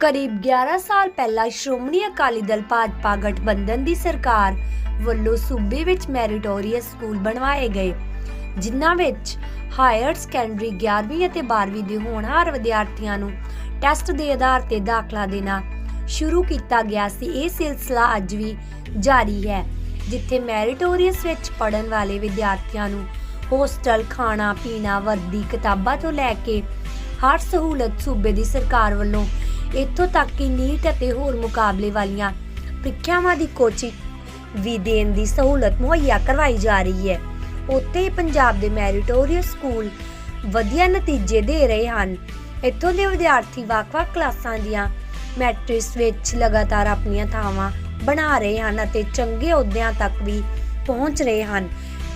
ਕਰੀਬ 11 ਸਾਲ ਪਹਿਲਾਂ ਸ਼੍ਰੋਮਣੀ ਅਕਾਲੀ ਦਲ ਭਾਜਪਾ ਗਠਬੰਧਨ ਦੀ ਸਰਕਾਰ ਵੱਲੋਂ ਸੂਬੇ ਵਿੱਚ ਮੈਰਿਟੋਰੀਅਸ ਸਕੂਲ ਬਣਵਾਏ ਗਏ, ਜਿਨ੍ਹਾਂ ਵਿੱਚ ਹਾਇਰ ਸੈਕੰਡਰੀ 11ਵੀਂ ਅਤੇ 12ਵੀਂ ਦੇ ਹੋਣਹਾਰ ਵਿਦਿਆਰਥੀਆਂ ਨੂੰ ਟੈਸਟ ਦੇ ਆਧਾਰ ਤੇ ਦਾਖਲਾ ਦੇਣਾ ਸ਼ੁਰੂ ਕੀਤਾ ਗਿਆ ਸੀ। ਇਹ ਸਿਲਸਿਲਾ ਅੱਜ ਵੀ ਜਾਰੀ ਹੈ, ਜਿੱਥੇ ਮੈਰੀਟੋਰੀਅਸ ਵਿੱਚ ਪੜਨ ਵਾਲੇ ਵਿਦਿਆਰਥੀਆਂ ਨੂੰ ਹੋਸਟਲ ਖਾਣਾ ਪੀਣਾ ਵਰਦੀ, ਕਿਤਾਬਾਂ ਤੋਂ ਲੈ ਕੇ ਹਰ ਸਹੂਲਤ ਸੂਬੇ ਦੀ ਸਰਕਾਰ ਵੱਲੋਂ ਇੱਥੋਂ ਤੱਕ ਕਿ ਨੀਟ ਅਤੇ ਹੋਰ ਮੁਕਾਬਲੇ ਵਾਲੀਆਂ ਪ੍ਰੀਖਿਆਵਾਂ ਦੀ ਕੋਚਿੰਗ ਵੀ ਦੇਣ ਦੀ ਸਹੂਲਤ ਮੁਹੱਈਆ ਕਰਵਾਈ ਜਾ ਰਹੀ ਹੈ। ਉੱਥੇ ਹੀ ਪੰਜਾਬ ਦੇ ਮੈਰਿਟੋਰੀਅਸ ਸਕੂਲ ਵਧੀਆ ਨਤੀਜੇ ਦੇ ਰਹੇ ਹਨ। ਇੱਥੋਂ ਦੇ ਵਿਦਿਆਰਥੀ ਵੱਖ-ਵੱਖ ਕਲਾਸਾਂ ਦੀਆਂ ਮੈਟ੍ਰਿਕਸ ਵਿੱਚ ਲਗਾਤਾਰ ਆਪਣੀਆਂ ਥਾਵਾਂ ਬਣਾ ਰਹੇ ਹਨ ਅਤੇ ਚੰਗੇ ਅਹੁਦਿਆਂ ਤੱਕ ਵੀ ਪਹੁੰਚ ਰਹੇ ਹਨ।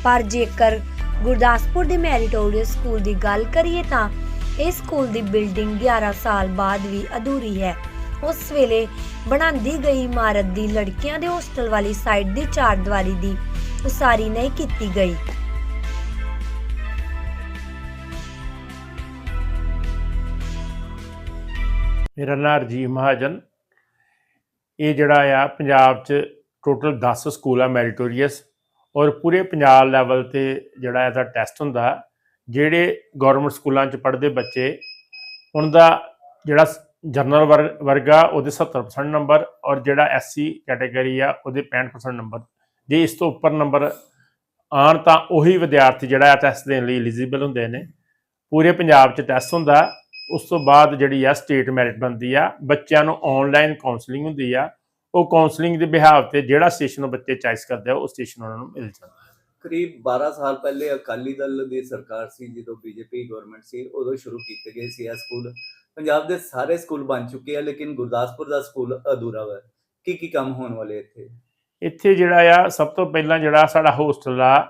ਪਰ ਜੇਕਰ ਗੁਰਦਾਸਪੁਰ ਦੇ ਮੈਰਿਟੋਰੀਅਸ ਸਕੂਲ ਦੀ ਗੱਲ ਕਰੀਏ ਤਾਂ ਇਸ ਸਕੂਲ ਦੀ ਬਿਲਡਿੰਗ 11 ਸਾਲ ਬਾਅਦ ਵੀ ਅਧੂਰੀ ਹੈ। ਉਸ ਵੇਲੇ ਬਣਾਉਂਦੀ ਗਈ ਇਮਾਰਤ ਦੀ ਲੜਕੀਆਂ ਦੇ ਹੋਸਟਲ ਵਾਲੀ ਸਾਈਡ ਦੀ ਚਾਰ ਦੀਵਾਰੀ ਦੀ ਉਸਾਰੀ ਨਹੀਂ ਕੀਤੀ ਗਈ। ਮੇਰਾ ਨਾਂ ਰਜੀਵ ਮਹਾਜਨ। ਇਹ ਜਿਹੜਾ ਆ, ਪੰਜਾਬ 'ਚ ਟੋਟਲ 10 ਸਕੂਲ ਆ ਮੈਰੀਟੋਰੀਅਸ ਔਰ ਪੂਰੇ ਪੰਜਾਬ ਲੈਵਲ ਤੇ ਜਿਹੜਾ ਇਹਦਾ ਟੈਸਟ ਹੁੰਦਾ ਜਿਹੜੇ ਗਵਰਨਮੈਂਟ ਸਕੂਲਾਂ 'ਚ ਪੜ੍ਹਦੇ ਬੱਚੇ, ਉਹਨਾਂ ਦਾ ਜਿਹੜਾ ਜਨਰਲ ਵਰਗਾ ਉਹਦੇ 70% ਨੰਬਰ ਔਰ ਜਿਹੜਾ ਐਸਸੀ ਕੈਟਾਗਰੀ ਆ, ਉਹਦੇ 65% ਨੰਬਰ ਜੇ ਇਸ ਤੋਂ ਉੱਪਰ ਨੰਬਰ ਆਣ ਤਾਂ ਉਹੀ ਵਿਦਿਆਰਥੀ ਜਿਹੜਾ ਆ ਟੈਸਟ ਦੇਣ ਲਈ ਐਲੀਜੀਬਲ ਹੁੰਦੇ ਨੇ। ਪੂਰੇ ਪੰਜਾਬ 'ਚ ਟੈਸਟ ਹੁੰਦਾ, ਉਸ ਤੋਂ ਬਾਅਦ ਜਿਹੜੀ ਆ ਸਟੇਟ ਮੈਰਿਟ ਬਣਦੀ ਆ, ਬੱਚਿਆਂ ਨੂੰ ਆਨਲਾਈਨ ਕਾਉਂਸਲਿੰਗ ਹੁੰਦੀ ਆ। ਉਹ ਕਾਉਂਸਲਿੰਗ ਦੇ ਬਿਹਾਵ ਤੇ ਜਿਹੜਾ ਸਟੇਸ਼ਨ ਉਹ ਬੱਚੇ ਚੁਆਇਸ ਕਰਦੇ ਆ, ਉਹ ਸਟੇਸ਼ਨ ਉਹਨਾਂ ਨੂੰ ਮਿਲ ਜਾਂਦਾ। ਕਰੀਬ 12 ਸਾਲ ਪਹਿਲੇ ਅਕਾਲੀ ਦਲ ਦੀ ਸਰਕਾਰ ਸੀ, ਜਦੋਂ ਬੀਜੇਪੀ ਗਵਰਨਮੈਂਟ ਸੀ, ਉਦੋਂ ਸ਼ੁਰੂ ਕੀਤੇ ਗਏ ਸੀ ਇਹ ਸਕੂਲ ਪੰਜਾਬ ਦੇ ਸਾਰੇ ਸਕੂਲ ਬਣ ਚੁੱਕੇ ਆ, ਲੇਕਿਨ ਗੁਰਦਾਸਪੁਰ ਦਾ ਸਕੂਲ ਅਧੂਰਾ ਵਾ। ਕੀ ਕੀ ਕੰਮ ਹੋਣ ਵਾਲੇ ਇੱਥੇ? ਇੱਥੇ ਜਿਹੜਾ ਆ, ਸਭ ਤੋਂ ਪਹਿਲਾਂ ਜਿਹੜਾ ਸਾਡਾ ਹੋਸਟਲ ਆ,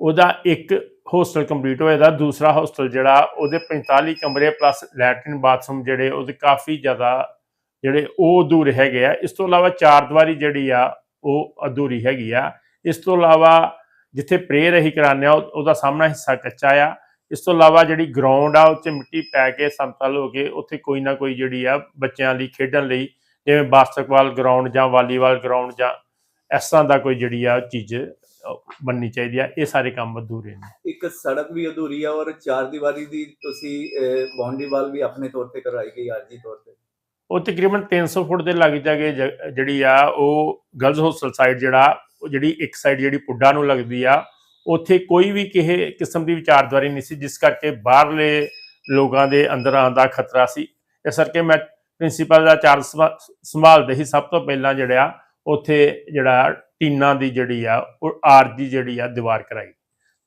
ਉਹਦਾ ਇੱਕ ਹੋਸਟਲ ਕੰਪਲੀਟ ਹੋਏਦਾ ਦੂਸਰਾ ਹੋਸਟਲ ਜਿਹੜਾ, ਉਹਦੇ 45 ਕਮਰੇ ਪਲੱਸ ਲੈਟਰਿਨ ਬਾਥਰੂਮ ਜਿਹੜੇ, ਉਹਦੇ ਕਾਫੀ ਜ਼ਿਆਦਾ ਜਿਹੜੇ ਉਹ ਅਧੂਰੇ ਹੈਗੇ ਆ। ਇਸ ਤੋਂ ਇਲਾਵਾ ਚਾਰ ਦੀਵਾਰੀ ਜਿਹੜੀ ਆ, ਉਹ ਅਧੂਰੀ ਹੈਗੀ ਆ। ਇਸ ਤੋਂ ਇਲਾਵਾ ਜਿੱਥੇ ਪ੍ਰੇਅਰ ਅਸੀਂ ਕਰਾਉਂਦੇ ਆ ਉਹ- ਉਹਦਾ ਸਾਹਮਣਾ ਹਿੱਸਾ ਕੱਚਾ ਆ। ਇਸ ਤੋਂ ਇਲਾਵਾ ਜਿਹੜੀ ਗਰਾਊਂਡ ਆ ਉੱਤੇ ਮਿੱਟੀ ਪੈ ਕੇ ਸਮਤਲ ਹੋ ਕੇ ਉੱਥੇ ਕੋਈ ਨਾ ਕੋਈ ਜਿਹੜੀ ਆ ਬੱਚਿਆਂ ਲਈ ਖੇਡਣ ਲਈ ਜਿਵੇਂ ਬਾਸਕਟਬਾਲ ਗਰਾਊਂਡ ਜਾਂ ਵਾਲੀਬਾਲ ਗਰਾਊਂਡ ਜਾਂ ਇਸ ਤਰ੍ਹਾਂ ਦਾ ਕੋਈ ਜਿਹੜੀ ਆ ਚੀਜ਼ ਬਣਨੀ ਚਾਹੀਦੀ ਆ। ਇਹ ਸਾਰੇ ਕੰਮ ਅਧੂਰੇ ਨੇ। ਇੱਕ ਸੜਕ ਵੀ ਅਧੂਰੀ ਆ ਔਰ ਚਾਰ ਦੀਵਾਰੀ ਦੀ ਤੁਸੀਂ ਬਾਉਂਡਰੀ ਵਾਲ ਵੀ ਆਪਣੇ ਤੌਰ ਤੇ ਕਰਵਾਈ ਗਈ ਆਰਜੀ ਤੌਰ ਤੇ। ਉਹ ਤਕਰੀਬਨ 300 ਫੁੱਟ ਦੇ ਲੱਗ ਜਾਗੇ ਜਿਹੜੀ ਆ ਉਹ ਗਰਲਸ ਹੋਸਟਲ ਸਾਈਡ ਜਿਹੜਾ ਉਹ ਜਿਹੜੀ ਇੱਕ ਸਾਈਡ ਜਿਹੜੀ ਪੁੱਡਾ ਨੂੰ ਲੱਗਦੀ ਆ, ਉੱਥੇ ਕੋਈ ਵੀ ਕਿਸੇ ਕਿਸਮ ਦੀ ਵਿਚਾਰਧਾਰੀ ਨਹੀਂ ਸੀ, ਜਿਸ ਕਰਕੇ ਬਾਹਰਲੇ ਲੋਕਾਂ ਦੇ ਅੰਦਰ ਆਉਣ ਦਾ ਖਤਰਾ ਸੀ। ਇਸ ਕਰਕੇ ਮੈਂ ਪ੍ਰਿੰਸੀਪਲ ਦਾ ਚਾਰਜ ਸੰਭਾ- ਸੰਭਾਲਦੇ ਹੀ ਸਭ ਤੋਂ ਪਹਿਲਾਂ ਜਿਹੜਾ ਉੱਥੇ ਜਿਹੜਾ ਟੀਨਾ ਦੀ ਜਿਹੜੀ ਆ, ਉਹ ਆਰਜੀ ਜਿਹੜੀ ਆ, ਦੀਵਾਰ ਕਰਾਈ।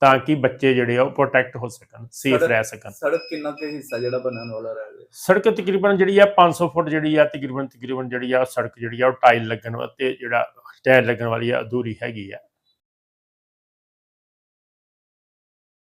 ਤਾਂ ਕਿ ਬੱਚੇ ਜਿਹੜੇ ਆ ਉਹ ਪ੍ਰੋਟੈਕਟ ਹੋ ਸਕਣ ਸੇਫ ਰਹਿ ਸਕਣ। ਸੜਕ ਕਿੰਨਾ ਕੁ ਹਿੱਸਾ ਜਿਹੜਾ ਬਣਨ ਵਾਲਾ ਰਹਿ ਗਿਆ? ਸੜਕ ਤਕਰੀਬਨ ਜਿਹੜੀ ਆ 500 ਫੁੱਟ ਜਿਹੜੀ ਆ ਤਕਰੀਬਨ ਤਕਰੀਬਨ ਜਿਹੜੀ ਆ ਸੜਕ ਜਿਹੜੀ ਆ ਉਹ ਟਾਈਲ ਲੱਗਣ ਅਤੇ ਜਿਹੜਾ ਟਾਇਰ ਲੱਗਣ ਵਾਲੀ ਆ ਅਧੂਰੀ ਹੈਗੀ ਆ।